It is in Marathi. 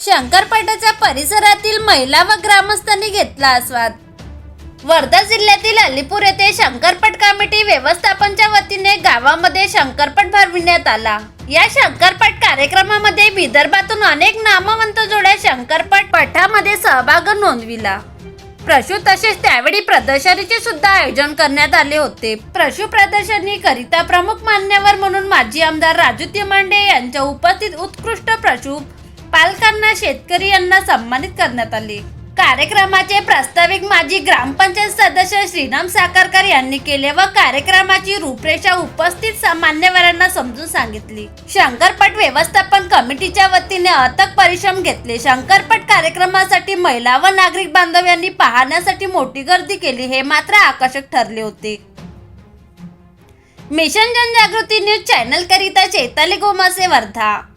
शंकरपटाच्या परिसरातील महिला व ग्रामस्थांनी घेतला आस्वाद. वर्धा जिल्ह्यातील अलीपूर येथे शंकरपट कमिटी व्यवस्थापनच्या वतीने गावामध्ये शंकरपट भरविण्यात आला. या शंकरपट कार्यक्रमामध्ये विदर्भातून अनेक नामवंत जोड्या शंकरपट पठामध्ये सहभाग नोंदविला. प्रशु तसेच त्यावेळी प्रदर्शनीचे सुद्धा आयोजन करण्यात आले होते. प्रशु प्रदर्शनी करिता प्रमुख मान्यवर म्हणून माजी आमदार राजू तिमांडे यांच्या उपस्थित उत्कृष्ट प्रशु पालकांना शेतकरी यांना सन्मानित करण्यात आले. कार्यक्रमाचे प्रास्ताविक माजी ग्रामपंचायत सदस्य श्रीराम साकारकर यांनी केले व कार्यक्रमाची रूपरेषा उपस्थित सामान्यवरांना मान्यवरांना समजून सांगितली. शंकरपट व्यवस्थापन कमिटीच्या वतीने अथक परिश्रम घेतले. शंकरपट कार्यक्रमासाठी महिला व नागरिक बांधव यांनी पाहण्यासाठी मोठी गर्दी केली हे मात्र आकर्षक ठरले होते. मिशन जनजागृती न्यूज चॅनल करिता चैताली गोमासे वर्धा.